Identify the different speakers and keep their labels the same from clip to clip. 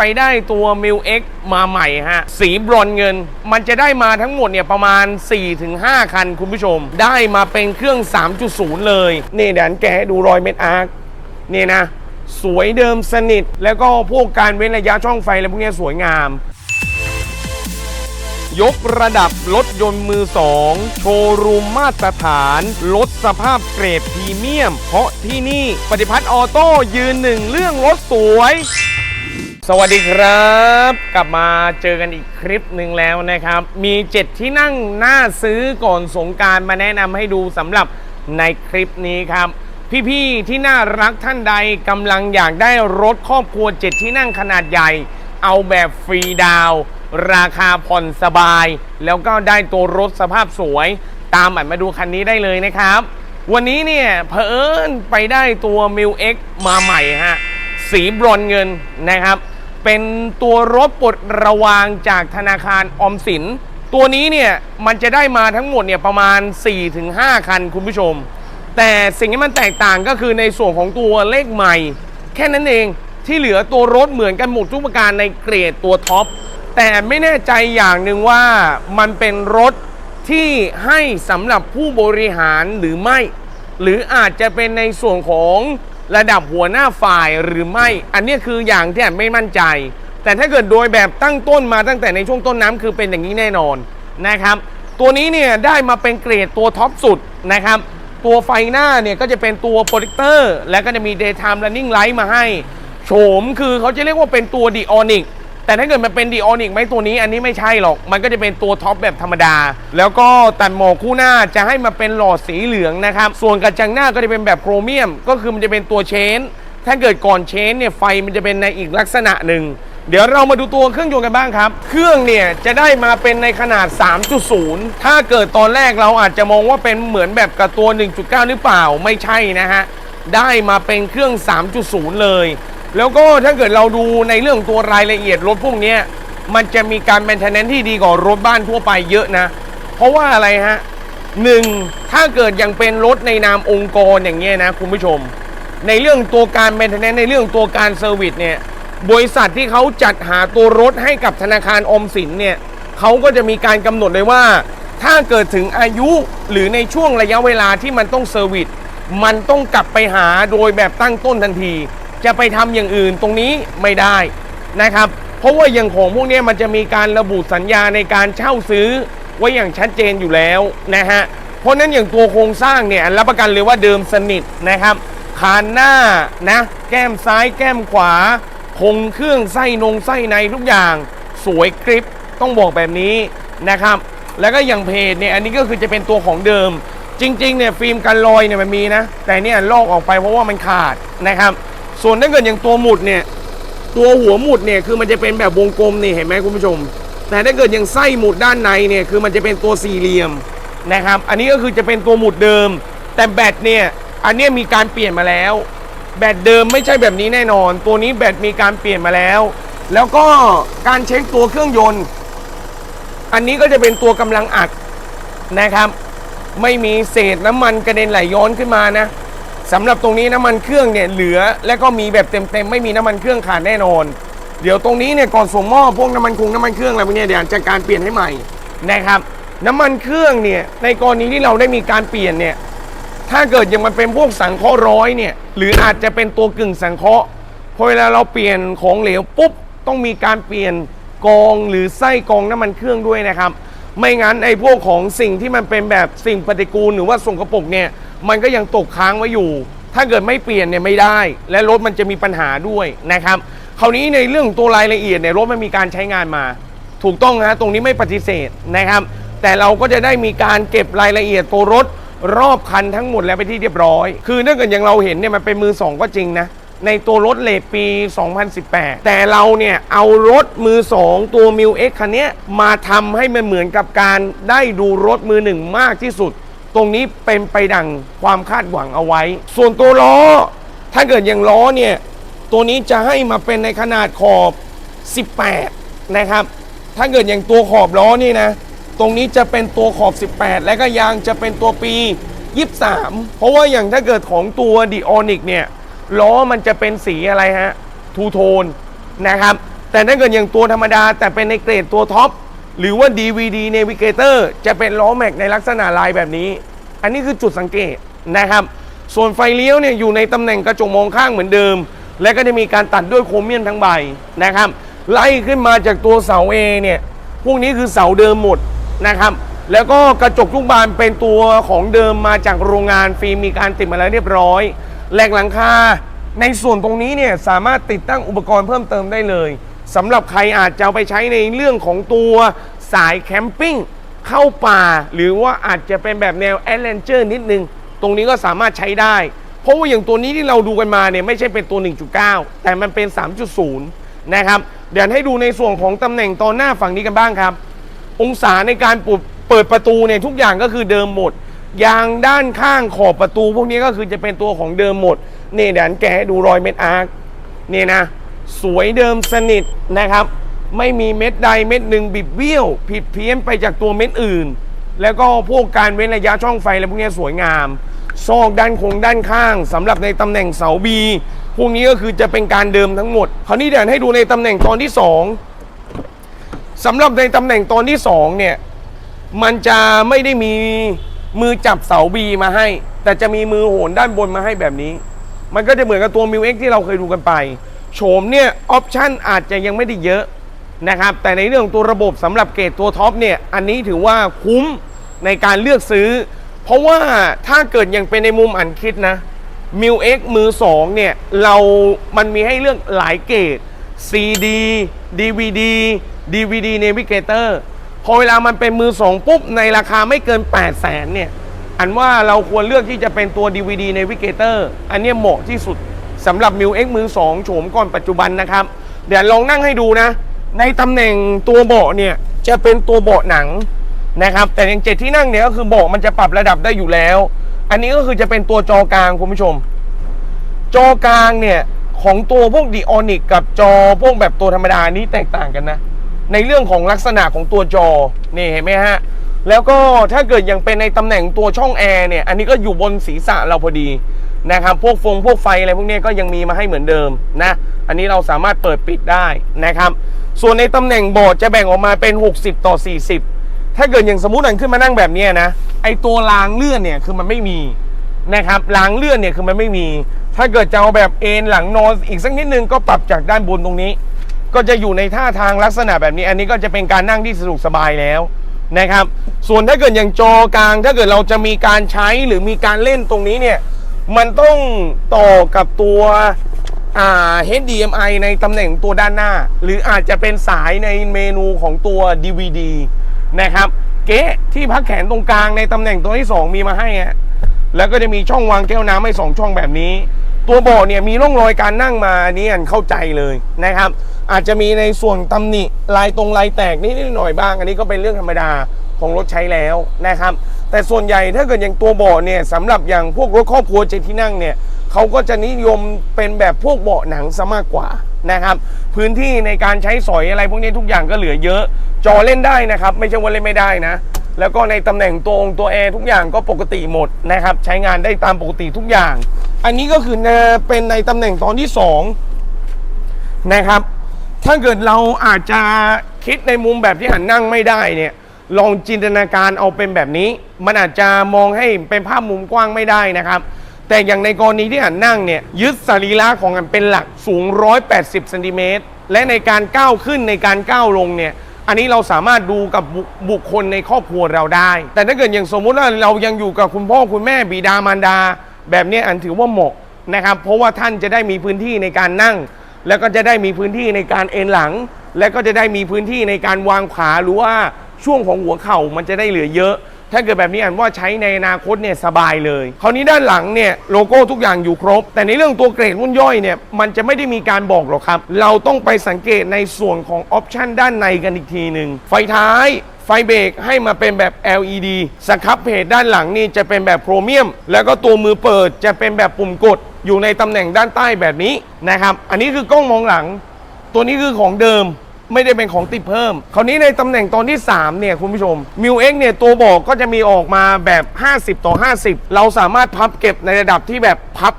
Speaker 1: ไปได้ตัว m ิ X มาใหม่ฮะ สีบรอนเงิน มันจะได้มาทั้งหมดเนี่ยประมาณ 4-5 คันคุณผู้ชม ได้มาเป็นเครื่อง 3.0 เลย นี่เดี๋ยวอันแกให้ดูรอยเม็ดอาร์คนี่นะ สวยเดิมสนิท แล้วก็พวกการเว้นระยะช่องไฟอะไรพวกนี้สวยงาม ยกระดับรถยนต์มือสองโชว์รูมมาตรฐานลดสภาพเกรดพรีเมียม เพราะที่นี่ปฏิพัฒน์ออโต้ยืนหนึ่งเรื่องรถสวย สวัสดีครับ กลับมาเจอกันอีกคลิปหนึ่งแล้วนะครับ มีเจ็ดที่นั่งน่าซื้อก่อนสงการมาแนะนำให้ดูสำหรับในคลิปนี้ครับ พี่ๆที่น่ารักท่านใดกำลังอยากได้รถครอบครัวเจ็ดที่นั่งขนาดใหญ่ เอาแบบฟรีดาวราคาผ่อนสบาย แล้วก็ได้ตัวรถสภาพสวย ตามอันมาดูคันนี้ได้เลยนะครับ วันนี้เนี่ยเผอิญไปได้ตัว m ิ X มาใหม่ฮะสีบรอนเงินนะครับ เป็นตัวรถปลดระวางจากธนาคารออมสิน ตัวนี้เนี่ยมันจะได้มาทั้งหมดเนี่ยประมาณ 4-5 คันคุณผู้ชม แต่สิ่งที่มันแตกต่างก็คือในส่วนของตัวเลขใหม่ แค่นั้นเองที่เหลือตัวรถเหมือนกันหมดทุกประการในเกรดตัวท็อปแต่ไม่แน่ใจอย่างหนึ่งว่ามันเป็นรถที่ให้สำหรับผู้บริหารหรือไม่ หรืออาจจะเป็นในส่วนของ ระดับหัวหน้าฝ่ายหรือไม่ อันนี้คืออย่างที่อาจไม่มั่นใจ แต่ถ้าเกิดโดยแบบตั้งต้นมาตั้งแต่ในช่วงต้นน้ำคือเป็นอย่างนี้แน่นอนนะครับ ตัวนี้เนี่ยได้มาเป็นเกรดตัวท็อปสุดนะครับ ตัวไฟหน้าเนี่ยก็จะเป็นตัวโปรเจคเตอร์ แล้วก็จะมี daytime running light มาให้ โฉมคือเขาจะเรียกว่าเป็นตัวดิออนิก แต่ถ้าเกิดมันเป็นดีออนิกไหมตัวนี้อันนี้ไม่ใช่หรอก มันก็จะเป็นตัวท็อปแบบธรรมดา แล้วก็ตัดหมอกคู่หน้าจะให้มาเป็นหลอดสีเหลืองนะครับ ส่วนกระจังหน้าก็จะเป็นแบบโครเมียม ก็คือมันจะเป็นตัวเชน ถ้าเกิดก่อนเชนเนี่ยไฟมันจะเป็นในอีกลักษณะหนึ่ง เดี๋ยวเรามาดูตัวเครื่องยนต์กันบ้างครับ เครื่องเนี่ยจะได้มาเป็นในขนาด 3.0 ถ้าเกิดตอนแรกเราอาจจะมองว่าเป็นเหมือนแบบกับตัว 1.9 หรือเปล่า ไม่ใช่นะฮะ ได้มาเป็นเครื่อง 3.0 เลย แล้วก็ถ้าเกิดเราดูในเรื่องตัวรายละเอียดรถพวกนี้มันจะมีการแมนเทนแนนที่ดีกว่ารถบ้านทั่วไปเยอะนะ เพราะว่าอะไรฮะหนึ่งถ้าเกิดยังเป็นรถในนามองค์กรอย่างเงี้ยนะคุณผู้ชม ในเรื่องตัวการแมนเทนแนนในเรื่องตัวการเซอร์วิสเนี่ยบริษัทที่เขาจัดหาตัวรถให้กับธนาคารออมสินเนี่ยเขาก็จะมีการกำหนดเลยว่า ถ้าเกิดถึงอายุหรือในช่วงระยะเวลาที่มันต้องเซอร์วิสมันต้องกลับไปหาโดยแบบตั้งต้นทันที จะไปทำอย่างอื่นตรงนี้ไม่ได้นะครับ เพราะว่าอย่างของพวกนี้มันจะมีการระบุสัญญาในการเช่าซื้อไว้อย่างชัดเจนอยู่แล้วนะฮะเพราะฉะนั้นอย่างตัวโครงสร้างเนี่ยรับประกันเลยว่าเดิมสนิทนะครับคานหน้านะแก้มซ้ายแก้มขวาคงเครื่องไส้นงไส้ในทุกอย่างสวยกริปต้องบอกแบบนี้นะครับ แล้วก็อย่างเพจเนี่ยอันนี้ก็คือจะเป็นตัวของเดิม จริงๆเนี่ยฟิล์มกันรอยเนี่ยมันมีนะ แต่เนี่ยลอกออกไปเพราะว่ามันขาดนะครับ ส่วนถ้าเกิดอย่างตัวหมุดเนี่ย ตัวหัวหมุดเนี่ยคือมันจะเป็นแบบวงกลมนี่เห็นไหมคุณผู้ชม แต่ถ้าเกิดอย่างไส้หมุดด้านในเนี่ยคือมันจะเป็นตัวสี่เหลี่ยมนะครับ อันนี้ก็คือจะเป็นตัวหมุดเดิม แต่แบตเนี่ยอันนี้มีการเปลี่ยนมาแล้ว แบตเดิมไม่ใช่แบบนี้แน่นอน ตัวนี้แบตมีการเปลี่ยนมาแล้ว แล้วก็การเช็คตัวเครื่องยนต์ อันนี้ก็จะเป็นตัวกำลังอัดนะครับ ไม่มีเศษน้ำมันกระเด็นไหลย้อนขึ้นมานะ สำหรับตรงนี้น้ำมันเครื่องเนี่ยเหลือ และก็มีแบบเต็มๆไม่มีน้ำมันเครื่องขาดแน่นอน เดี๋ยวตรงนี้เนี่ยก่อนส่งมอบพวกน้ำมันคงน้ำมันเครื่องอะไรพวกเนี้ยเดี๋ยวจะการเปลี่ยนให้ใหม่นะครับ น้ำมันเครื่องเนี่ยในกรณีที่เราได้มีการเปลี่ยนเนี่ยถ้าเกิดยังมันเป็นพวกสังเคราะห์ร้อยเนี่ยหรืออาจจะเป็นตัวกึ่งสังเคราะห์พอเวลาเราเปลี่ยนของเหลวปุ๊บต้องมีการเปลี่ยนกองหรือไส้กองน้ำมันเครื่องด้วยนะครับ ไม่งั้นไอ้พวกของสิ่งที่มันเป็นแบบสิ่งปฏิกูลหรือว่าส่งกระปรกเนี่ย มันก็ยังตกค้างไว้อยู่ ถ้าเกิดไม่เปลี่ยนเนี่ยไม่ได้ และรถมันจะมีปัญหาด้วยนะครับคราวนี้ในเรื่องตัวรายละเอียดเนี่ยรถมันมีการใช้งานมา ถูกต้องนะตรงนี้ไม่ปฏิเสธนะครับ แต่เราก็จะได้มีการเก็บรายละเอียดตัวรถรอบคันทั้งหมดแล้วไปที่เรียบร้อย คือถ้าเกิดอย่างเราเห็นเนี่ยมันเป็นมือสองก็จริงนะในตัวรถเลทปี 2018 แต่เราเนี่ยเอารถมือ 2 ตัว m ิ X คันเนี้ยมาทำให้มันเหมือนกับการได้ดูรถมือหนึ่งมากที่สุด ตรงนี้เป็นไปดังความคาดหวังเอาไว้ ส่วนตัวล้อ ถ้าเกิดอย่างล้อเนี่ย ตัวนี้จะให้มาเป็นในขนาดขอบ 18 นะครับ ถ้าเกิดอย่างตัวขอบล้อนี่นะ ตรงนี้จะเป็นตัวขอบ 18 และก็ยางจะเป็นตัวปี 23 เพราะว่าอย่างถ้าเกิดของตัวดิออนิกเนี่ยล้อมันจะเป็นสีอะไรฮะทูโทนนะครับ แต่ถ้าเกิดอย่างตัวธรรมดาแต่เป็นในเกรดตัวท็อป หรือว่า DVD Navigator จะเป็นล้อแม็กในลักษณะลายแบบนี้ อันนี้คือจุดสังเกตนะครับ ส่วนไฟเลี้ยวเนี่ยอยู่ในตำแหน่งกระจกมองข้างเหมือนเดิม และก็จะมีการตัดด้วยโครเมียมทั้งใบนะครับ ไล่ขึ้นมาจากตัวเสา A เนี่ย พวกนี้คือเสาเดิมหมดนะครับ แล้วก็กระจกทุกบานเป็นตัวของเดิมมาจากโรงงานฟิล์มมีการติดมาแล้วเรียบร้อยแหลกหลังคาในส่วนตรงนี้เนี่ยสามารถติดตั้งอุปกรณ์เพิ่มเติมได้เลย สำหรับใครอาจจะเอาไปใช้ในเรื่องของตัวสายแคมปิ้งเข้าป่า หรือว่าอาจจะเป็นแบบแนวแอดเวนเจอร์นิดนึง ตรงนี้ก็สามารถใช้ได้ เพราะว่าอย่างตัวนี้ที่เราดูกันมาเนี่ยไม่ใช่เป็นตัว 1.9 แต่มันเป็น 3.0 นะครับ เดี๋ยวให้ดูในส่วนของตำแหน่งตอนหน้าฝั่งนี้กันบ้างครับ องศาในการปุดเปิดประตูเนี่ยทุกอย่างก็คือเดิมหมดยางด้านข้างขอบประตู พวกนี้ก็คือจะเป็นตัวของเดิมหมดนี่เดี๋ยวแกให้ดูรอยเม็ดอาร์คนี่นะ สวยเดิมสนิทนะครับ ไม่มีเม็ดใดเม็ดหนึ่งบิดเบี้ยว ผิดเพี้ยนไปจากตัวเม็ดอื่น แล้วก็พวกการเว้นระยะช่องไฟอะไรพวกนี้สวยงามซอกด้านคงด้านข้างสำหรับในตำแหน่งเสาบีพวกนี้ก็คือจะเป็นการเดิมทั้งหมด คราวนี้เดี๋ยวให้ดูในตำแหน่งตอนที่สองสำหรับในตำแหน่งตอนที่2เนี่ยมันจะไม่ได้มีมือจับเสาบีมาให้ แต่จะมีมือโหนด้านบนมาให้แบบนี้ มันก็จะเหมือนกับตัวมิวเอ็กที่เราเคยดูกันไป โฉมเนี่ยออปชั่นอาจจะยังไม่ได้เยอะนะครับแต่ในเรื่องของตัวระบบสำหรับเกรดตัวท็อปเนี่ยอันนี้ถือว่าคุ้มในการเลือกซื้อ เพราะว่าถ้าเกิดยังเป็นในมุมอันคิดนะมิวเอ็กมือสองเนี่ยเรามันมีให้เลือกหลายเกรด CD DVD DVD Navigator พอเวลามันเป็นมือสองปุ๊บ ในราคาไม่เกิน 8 0 0แสนเนี่ย อันว่าเราควรเลือกที่จะเป็นตัว DVD Navigator อันนี้เหมาะที่สุด สำหรับ m ิว X มือ2โฉมก่อนปัจจุบันนะครับ เดี๋ยวลองนั่งให้ดูนะ ในตำแหน่งตัวเบาะเนี่ยจะเป็นตัวเบาะหนังนะครับ แต่อย่างเจ็ดที่นั่งเนี่ยก็คือเบาะมันจะปรับระดับได้อยู่แล้ว อันนี้ก็คือจะเป็นตัวจอกลางคุณผู้ชม จอกลางเนี่ยของตัวพวกดีออนิกกับจอพวกแบบตัวธรรมดานี้แตกต่างกันนะ ในเรื่องของลักษณะของตัวจอนี่เห็นไหมฮะ แล้วก็ถ้าเกิดยังเป็นในตำแหน่งตัวช่องแอร์เนี่ย อันนี้ก็อยู่บนศีรษะเราพอดีนะครับ พวกฟงพวกไฟอะไรพวกนี้ก็ยังมีมาให้เหมือนเดิมนะ อันนี้เราสามารถเปิดปิดได้นะครับ ส่วนในตำแหน่งโบอร์ดจะแบ่งออกมาเป็น 60 ต่อ 40 ถ้าเกิดอย่างสมมติอันขึ้นมานั่งแบบนี้นะ ไอตัวรางเลื่อนเนี่ยคือมันไม่มีนะครับ รางเลื่อนเนี่ยคือมันไม่มี ถ้าเกิดจะเอาแบบเอนหลังนอนอีกสักนิดนึงก็ปรับจากด้านบนตรงนี้ ก็จะอยู่ในท่าทางลักษณะแบบนี้ อันนี้ก็จะเป็นการนั่งที่สะดวกสบายแล้ว นะครับ ส่วนถ้าเกิดอย่างจอกลาง ถ้าเกิดเราจะมีการใช้หรือมีการเล่นตรงนี้เนี่ย มันต้องต่อกับตัวอ่า HDMI ในตำแหน่งตัวด้านหน้า หรืออาจจะเป็นสายในเมนูของตัว DVD นะครับ เก๊ะที่พักแขนตรงกลางในตำแหน่งตัวที่ 2 มีมาให้ฮะแล้วก็จะมีช่องวางแก้วน้ำให้สองช่องแบบนี้ ตัวเบาะเนี่ยมีร่องรอยการนั่งมาอันนี้อันเข้าใจเลยนะครับ อาจจะมีในส่วนตำหนิลายตรงลายแตกนิดหน่อยบ้าง อันนี้ก็เป็นเรื่องธรรมดาของรถใช้แล้วนะครับ แต่ส่วนใหญ่ถ้าเกิดอย่างตัวเบาะเนี่ยสำหรับอย่างพวกรถครอบครัวเจ็ดที่นั่งเนี่ยเขาก็จะนิยมเป็นแบบพวกเบาะหนังซะมากกว่านะครับ พื้นที่ในการใช้สอยอะไรพวกนี้ทุกอย่างก็เหลือเยอะ จอเล่นได้นะครับ ไม่ใช่ว่าเล่นไม่ได้นะ แล้วก็ในตำแหน่งตัวองค์ตัวแอร์ทุกอย่างก็ปกติหมดนะครับ ใช้งานได้ตามปกติทุกอย่าง อันนี้ก็คือเป็นในตำแหน่งตอนที่สองนะครับ ถ้าเกิดเราอาจจะคิดในมุมแบบที่หันนั่งไม่ได้เนี่ยลองจินตนาการเอาเป็นแบบนี้ มันอาจจะมองให้เป็นภาพมุมกว้างไม่ได้นะครับ แต่อย่างในกรณีที่หันนั่งเนี่ยยึดสรีระของมันเป็นหลักสูง 180เซนติเมตรและในการก้าวขึ้นในการก้าวลงเนี่ยอันนี้เราสามารถดูกับบุบุคคลในครอบครัวเราได้ แต่ถ้าเกิดอย่างสมมุติว่าเรายังอยู่กับคุณพ่อคุณแม่บิดามารดา แบบนี้อันถือว่าเหมาะนะครับ เพราะว่าท่านจะได้มีพื้นที่ในการนั่ง แล้วก็จะได้มีพื้นที่ในการเอนหลัง และก็จะได้มีพื้นที่ในการวางขาหรือว่าช่วงของหัวเข่ามันจะได้เหลือเยอะ ถ้าเกิดแบบนี้อันว่าใช้ในอนาคตเนี่ยสบายเลย คราวนี้ด้านหลังเนี่ยโลโก้ทุกอย่างอยู่ครบ แต่ในเรื่องตัวเกรดรุ่นย่อยเนี่ยมันจะไม่ได้มีการบอกหรอกครับ เราต้องไปสังเกตในส่วนของออปชันด้านในกันอีกทีหนึ่งไฟท้ายไฟเบรกให้มาเป็นแบบ LED สครับเพจด้านหลังนี่จะเป็นแบบโครเมียม แล้วก็ตัวมือเปิดจะเป็นแบบปุ่มกด อยู่ในตำแหน่งด้านใต้แบบนี้นะครับ อันนี้คือกล้องมองหลัง ตัวนี้คือของเดิมไม่ได้เป็นของติดเพิ่ม คราวนี้ในตำแหน่งตอนที่ 3 เนี่ย คุณผู้ชมมิวเอ็กเนี่ยตัวบอกก็จะมีออกมาแบบ 50 ต่อ 50 เราสามารถพับเก็บในระดับที่แบบพับ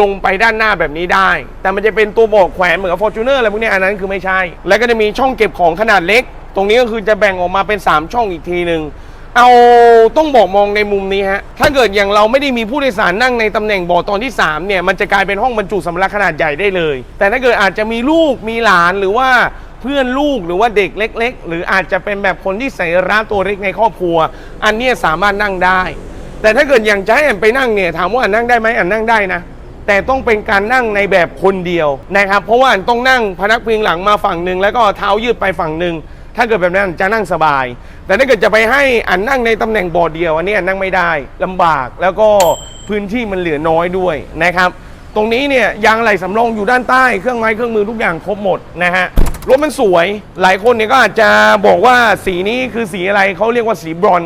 Speaker 1: ลงไปด้านหน้าแบบนี้ได้ แต่มันจะเป็นตัวบอกแขวนเหมือนกับ Fortuner อะไรพวกนี้อันนั้นคือไม่ใช่ แล้วก็จะมีช่องเก็บของขนาดเล็ก ตรงนี้ก็คือจะแบ่งออกมาเป็น 3 ช่องอีกทีหนึ่ง เอาต้องบอกมองในมุมนี้ฮะ ถ้าเกิดอย่างเราไม่ได้มีผู้โดยสารนั่งในตำแหน่งเบาะตอนที่ 3 เนี่ย มันจะกลายเป็นห้องบรรจุสำรับขนาดใหญ่ได้เลย แต่ถ้าเกิดอาจจะมีลูกมีหลานหรือว่าเพื่อนลูกหรือว่าเด็กเล็ก ๆ หรืออาจจะเป็นแบบคนที่ใส่ร้านตัวเล็กในครอบครัว อันเนี้ยสามารถนั่งได้ แต่ถ้าเกิดอย่างจะให้แอมไปนั่งเนี่ยถามว่าอันนั่งได้ไหมอันนั่งได้นะแต่ต้องเป็นการนั่งในแบบคนเดียวนะครับ เพราะว่าอันต้องนั่งพนักพิงหลังมาฝั่งหนึ่งแล้วก็เท้ายืดไปฝั่งหนึ่ง ถ้าเกิดแบบนั้นจะนั่งสบาย แต่ถ้าเกิดจะไปให้อันนั่งในตำแหน่งบอดเดียวอันนี้อันนั่งไม่ได้ลำบากแล้วก็พื้นที่มันเหลือน้อยด้วยนะครับ ตรงนี้เนี่ยยางอะไหล่สำรองอยู่ด้านใต้เครื่องไม้เครื่องมือทุกอย่างครบหมดนะฮะรถมันสวย หลายคนเนี่ยก็อาจจะบอกว่าสีนี้คือสีอะไรเขาเรียกว่าสีบรอน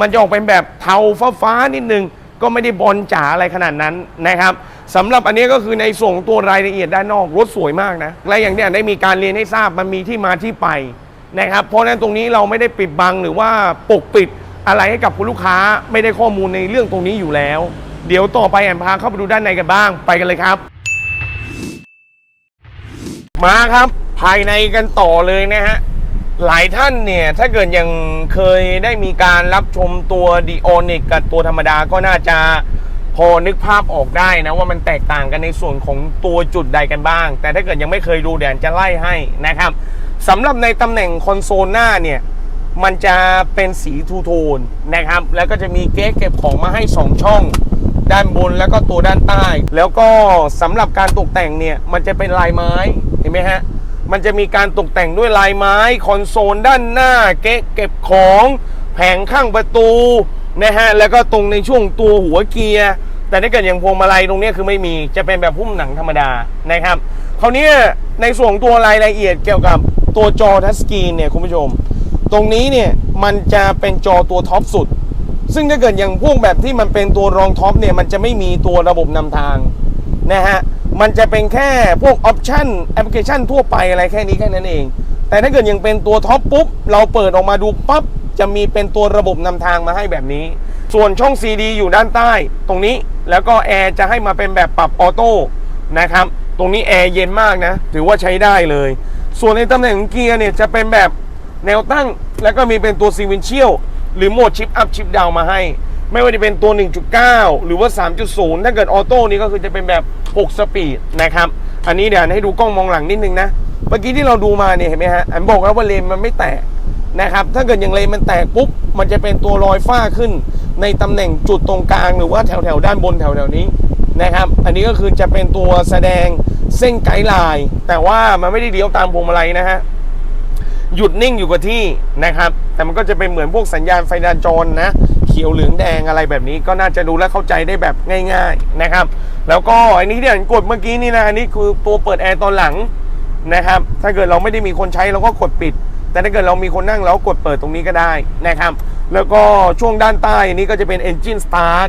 Speaker 1: มันจะออกเป็นแบบเทาฟ้าๆนิดนึง ก็ไม่ได้บอลจ๋าอะไรขนาดนั้นนะครับสำหรับอันนี้ก็คือในส่วนของตัวรายละเอียดด้านนอกรถสวยมากนะ และอย่างเนี้ยได้มีการเรียนให้ทราบมันมีที่มาที่ไป นะครับ เพราะฉะนั้นตรงนี้เราไม่ได้ปิดบังหรือว่าปกปิดอะไรให้กับคุณลูกค้าไม่ได้ข้อมูลในเรื่องตรงนี้อยู่แล้ว เดี๋ยวต่อไปแอมพาเข้าไปดูด้านในกันบ้างไปกันเลยครับ มาครับภายในกันต่อเลยนะฮะหลายท่านเนี่ย ถ้าเกิดยังเคยได้มีการรับชมตัวดีโอนิกกับตัวธรรมดาก็น่าจะพอนึกภาพออกได้นะ ว่ามันแตกต่างกันในส่วนของตัวจุดใดกันบ้าง แต่ถ้าเกิดยังไม่เคยดูเดี๋ยวจะไล่ให้นะครับ สำหรับในตำแหน่งคอนโซลหน้าเนี่ยมันจะเป็นสีทูโทนนะครับ แล้วก็จะมีเก๊กเก็บของมาให้ 2 ช่อง ด้านบนแล้วก็ตัวด้านใต้ แล้วก็สำหรับการตกแต่งเนี่ย มันจะเป็นลายไม้เห็นไหมฮะ มันจะมีการตกแต่งด้วยลายไม้คอนโซลด้านหน้า เก๊กเก็บของแผงข้างประตูนะฮะแล้วก็ตรงในช่วงตัวหัวเกียร์ แต่ถ้าเกิดอย่างพวงมาลัยตรงนี้คือไม่มีจะเป็นแบบหุ้มหนังธรรมดานะครับคราวนี้ในส่วนตัวรายละเอียดเกี่ยวกับ ตัวจอทัชสกรีนเนี่ยคุณผู้ชม ตรงนี้เนี่ยมันจะเป็นจอตัวท็อปสุด ซึ่งถ้าเกิดอย่างพวกแบบที่มันเป็นตัวรองท็อปเนี่ยมันจะไม่มีตัวระบบนำทางนะฮะมันจะเป็นแค่พวกออปชันแอปพลิเคชันทั่วไปอะไรแค่นี้แค่นั้นเอง แต่ถ้าเกิดยังเป็นตัวท็อปปุ๊บ เราเปิดออกมาดูปั๊บจะมีเป็นตัวระบบนำทางมาให้แบบนี้ ส่วนช่อง CD อยู่ด้านใต้ ตรงนี้แล้วก็แอร์จะให้มาเป็นแบบปรับออโต้นะครับ ตรงนี้แอร์เย็นมากนะ ถือว่าใช้ได้เลย ส่วนในตำแหน่งเกียร์เนี่ยจะเป็นแบบแนวตั้ง แล้วก็มีเป็นตัวซีวินเชียลหรือโหมดชิปอัพชิปดาวมาให้ ไม่ว่าจะเป็นตัว 1.9 หรือว่า 3.0 ถ้าเกิดออโต้นี่ก็คือจะเป็นแบบ 6 สปีดนะครับ อันนี้เดี๋ยวให้ดูกล้องมองหลังนิดนึงนะ เมื่อกี้ที่เราดูมาเนี่ยเห็นไหมฮะอันบอกแล้วว่าเลนมันไม่แตกนะครับ ถ้าเกิดอย่างเลนมันแตกปุ๊บ มันจะเป็นตัวรอยฝ้าขึ้น ในตำแหน่งจุดตรงกลาง หรือว่าแถวแถวด้านบนแถวแถวนี้นะครับ อันนี้ก็คือจะเป็นตัวแสดง เส้นไกด์ไลน์ แต่ว่ามันไม่ได้เลี้ยวตามพวงมาลัยนะฮะ หยุดนิ่งอยู่กับที่นะครับ แต่มันก็จะเป็นเหมือนพวกสัญญาณไฟจราจรนะ เขียวเหลืองแดงอะไรแบบนี้ก็น่าจะดูและเข้าใจได้แบบง่าย ๆนะครับ แล้วก็อันนี้ที่เห็นกดเมื่อกี้นี่นะอันนี้คือตัวเปิดแอร์ตอนหลังนะครับ ถ้าเกิดเราไม่ได้มีคนใช้เราก็กดปิด แต่ถ้าเกิดเรามีคนนั่งเราก็กดเปิดตรงนี้ก็ได้นะครับ แล้วก็ช่วงด้านใต้นี้ก็จะเป็น Engine Start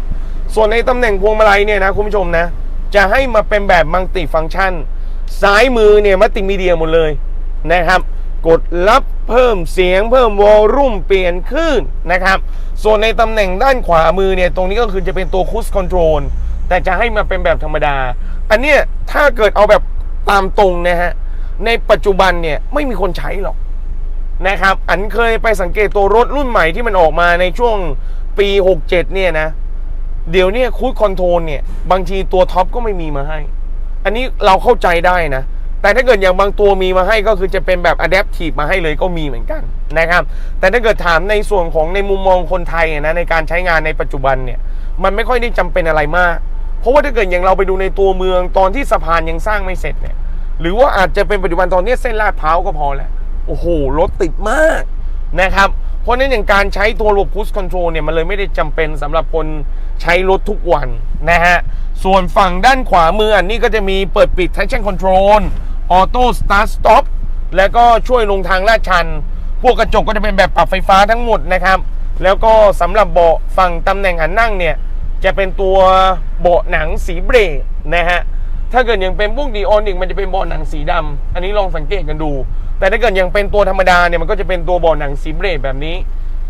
Speaker 1: ส่วนในตำแหน่งพวงมาลัยเนี่ยนะคุณผู้ชมนะ จะให้มาเป็นแบบมัลติฟัง c t ชัน ซ้ายมือเนี่ยมัลติมีเดียหมดเลยนะครับ กดรับเพิ่มเสียงเพิ่มวอลลุ่มเปลี่ยนคลื่นนะครับ ส่วนในตำแหน่งด้านขวามือเนี่ยตรงนี้ก็คือจะเป็นตัวคูสคอนโทรลแต่จะให้มาเป็นแบบธรรมดา อันเนี้ยถ้าเกิดเอาแบบตามตรงนะฮะในปัจจุบันเนี่ยไม่มีคนใช้หรอกนะครับ อันเคยไปสังเกตตัวรถรุ่นใหม่ที่มันออกมาในช่วงปี 67 เนี่ยนะ เดี๋ยวนี้คูดคอนโทรลเนี่ยบางทีตัวท็อปก็ไม่มีมาให้ อันนี้เราเข้าใจได้นะ แต่ถ้าเกิดอย่างบางตัวมีมาให้ก็คือจะเป็นแบบ adaptive มาให้เลยก็มีเหมือนกันนะครับ แต่ถ้าเกิดถามในส่วนของในมุมมองคนไทยนะในการใช้งานในปัจจุบันเนี่ยมันไม่ค่อยได้จำเป็นอะไรมาก เพราะว่าถ้าเกิดอย่างเราไปดูในตัวเมืองตอนที่สะพานยังสร้างไม่เสร็จเนี่ยหรือว่าอาจจะเป็นปัจจุบันตอนนี้เส้นลาดพร้าวก็พอแล้วโอ้โหรถติดมากนะครับ เพราะนั้นอย่างการใช้ตัวระบบ Cruise Control เนี่ยมันเลยไม่ได้จำเป็นสำหรับคนใช้รถทุกวันนะฮะ ส่วนฝั่งด้านขวามืออันนี้ก็จะมีเปิดปิด traction control auto start stop แล้วก็ช่วยลงทางลาดชัน พวกกระจกก็จะเป็นแบบปรับไฟฟ้าทั้งหมดนะครับ แล้วก็สำหรับเบาะฝั่งตำแหน่งอันนั่งเนี่ยจะเป็นตัวเบาะหนังสีเบรกนะฮะ ถ้าเกิดยังเป็นพวกดีออนอีกมันจะเป็นเบาะหนังสีดำอันนี้ลองสังเกตกันดู แต่ถ้าเกิดยังเป็นตัวธรรมดาเนี่ยมันก็จะเป็นตัวเบาะหนังสีเบรกแบบนี้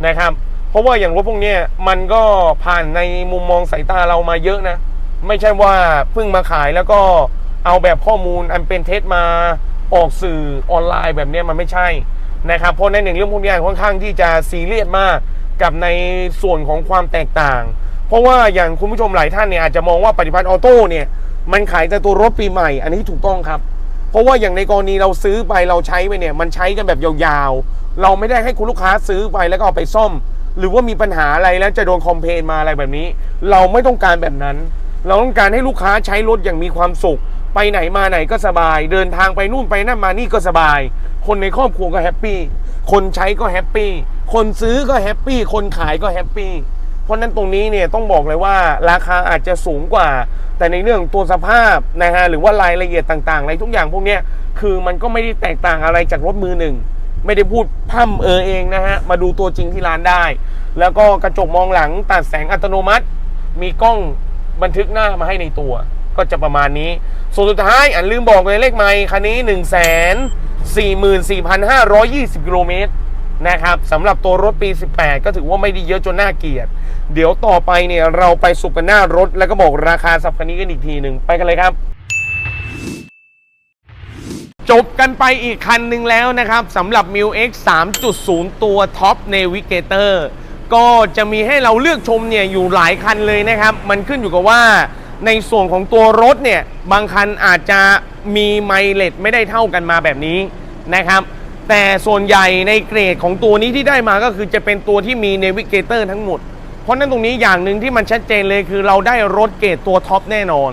Speaker 1: นะครับ เพราะว่าอย่างรถพวกนี้มันก็ผ่านในมุมมองสายตาเรามาเยอะนะ ไม่ใช่ว่าเพิ่งมาขายแล้วก็เอาแบบข้อมูลอันเป็นเท็จมาออกสื่อออนไลน์แบบนี้มันไม่ใช่นะครับเพราะในหนึ่งเรื่องพวกนี้ค่อนข้างที่จะซีเรียสมากกับในส่วนของความแตกต่าง เพราะว่าอย่างคุณผู้ชมหลายท่านเนี่ยอาจจะมองว่าปฏิพัฒน์ออโต้เนี่ย มันขายแต่ตัวรถปีใหม่ อันนี้ถูกต้องครับ เพราะว่าอย่างในกรณีเราซื้อไปเราใช้ไปเนี่ย มันใช้กันแบบยาวๆ เราไม่ได้ให้คุณลูกค้าซื้อไปแล้วก็เอาไปซ่อม หรือว่ามีปัญหาอะไรแล้วจะโดนคอมเพลนมาอะไรแบบนี้ เราไม่ต้องการแบบนั้น เราต้องการให้ลูกค้าใช้รถอย่างมีความสุข ไปไหนมาไหนก็สบาย เดินทางไปนู่นไปนั่นมานี่ก็สบาย คนในครอบครัวก็แฮปปี้คนใช้ก็แฮปปี้คนซื้อก็แฮปปี้คนขายก็แฮปปี้ ราะฉะนั้นตรงนี้เนี่ยต้องบอกเลยว่าราคาอาจจะสูงกว่า แต่ในเรื่องตัวสภาพนะฮะหรือว่ารายละเอียดต่างๆอะไรทุกอย่างพวกนี้คือมันก็ไม่ได้แตกต่างอะไรจากรถมือหนึ่งไม่ได้พูดพร่ำเออเองนะฮะมาดูตัวจริงที่ร้านได้ แล้วก็กระจกมองหลังตัดแสงอัตโนมัติ มีกล้องบันทึกหน้ามาให้ในตัว ก็จะประมาณนี้ ส่วนสุดท้ายอันลืมบอกเลยเลขไมค์คันนี้ 1 4 4 5 2 0กิโลเมตร นะครับสำหรับตัวรถปี 18 ก็ถือว่าไม่ได้เยอะจนน่าเกลียด เดี๋ยวต่อไปเนี่ยเราไปสุกกันหน้ารถแล้วก็บอกราคาสับคันนี้กันอีกทีหนึ่งไปกันเลยครับจบกันไปอีกคันหนึ่งแล้วนะครับสำหรับ m i u X 3.0 ตัว Top Navigator ก็จะมีให้เราเลือกชมเนี่ยอยู่หลายคันเลยนะครับ มันขึ้นอยู่กับว่าในส่วนของตัวรถเนี่ย บางคันอาจจะมีไมเลจไม่ได้เท่ากันมาแบบนี้นะครับ แต่ส่วนใหญ่ในเกรดของตัวนี้ที่ได้มาก็คือจะเป็นตัวที่มี Navigator ทั้งหมด เพราะนั้นตรงนี้อย่างหนึ่งที่มันชัดเจนเลยคือเราได้รถเกรดตัวท็อปแน่นอน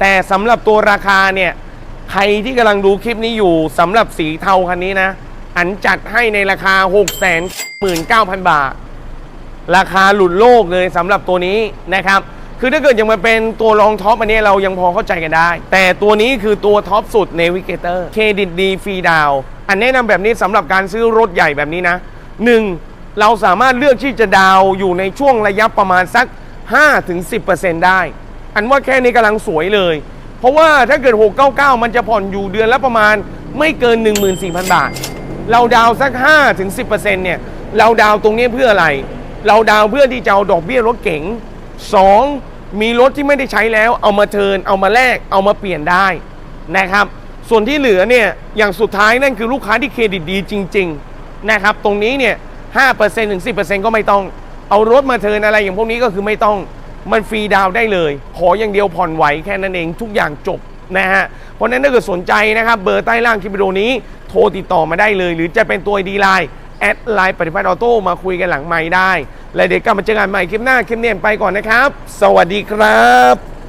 Speaker 1: แต่สำหรับตัวราคาเนี่ยใครที่กำลังดูคลิปนี้อยู่สำหรับสีเทาคันนี้นะ อันจัดให้ในราคา6 1 9 0 0 0 บาท ราคาหลุดโลกเลยสำหรับตัวนี้นะครับ คือถ้าเกิดยังมาเป็นตัวรองท็อปอันนี้เรายังพอเข้าใจกันได้ แต่ตัวนี้คือตัวท็อปสุด Navigator เครดิตดีฟรีดาว อันแนะนำแบบนี้สำหรับการซื้อรถใหญ่แบบนี้นะ 1. เราสามารถเลือกที่จะดาวอยู่ในช่วงระยะประมาณสัก 5-10%ได้ อันว่าแค่นี้กำลังสวยเลย เพราะว่าถ้าเกิด 699 มันจะผ่อนอยู่เดือนละประมาณไม่เกิน 14,000 บาท เราดาวสัก 5-10%เนี่ยเราดาวตรงนี้เพื่ออะไร เราดาวเพื่อที่จะเอาดอกเบี้ยรถเก๋ง 2. มีรถที่ไม่ได้ใช้แล้วเอามาเทินเอามาแลกเอามาเปลี่ยนได้นะครับ ส่วนที่เหลือเนี่ยอย่างสุดท้ายนั่นคือลูกค้าที่เครดิตดีจริง ๆ นะครับ ตรงนี้เนี่ย5%ถึง10%ก็ไม่ต้อง เอารถมาเทินอะไรอย่างพวกนี้ก็คือไม่ต้องมันฟรีดาวได้เลย ขออย่างเดียวผ่อนไหวแค่นั้นเองทุกอย่างจบนะฮะเพราะนั้นถ้าเกิดสนใจนะครับ เบอร์ใต้ล่างคลิปวิดีโอนี้โทรติดต่อมาได้เลย หรือจะเป็นตัวดีไลน์แอดไลน์ปฏิพัฒน์ออโต้มาคุยกันหลังไม้ได้ และเดี๋ยวกลับมาเจอกันใหม่คลิปหน้าคลิปเนี้ยไปก่อนนะครับ สวัสดีครับ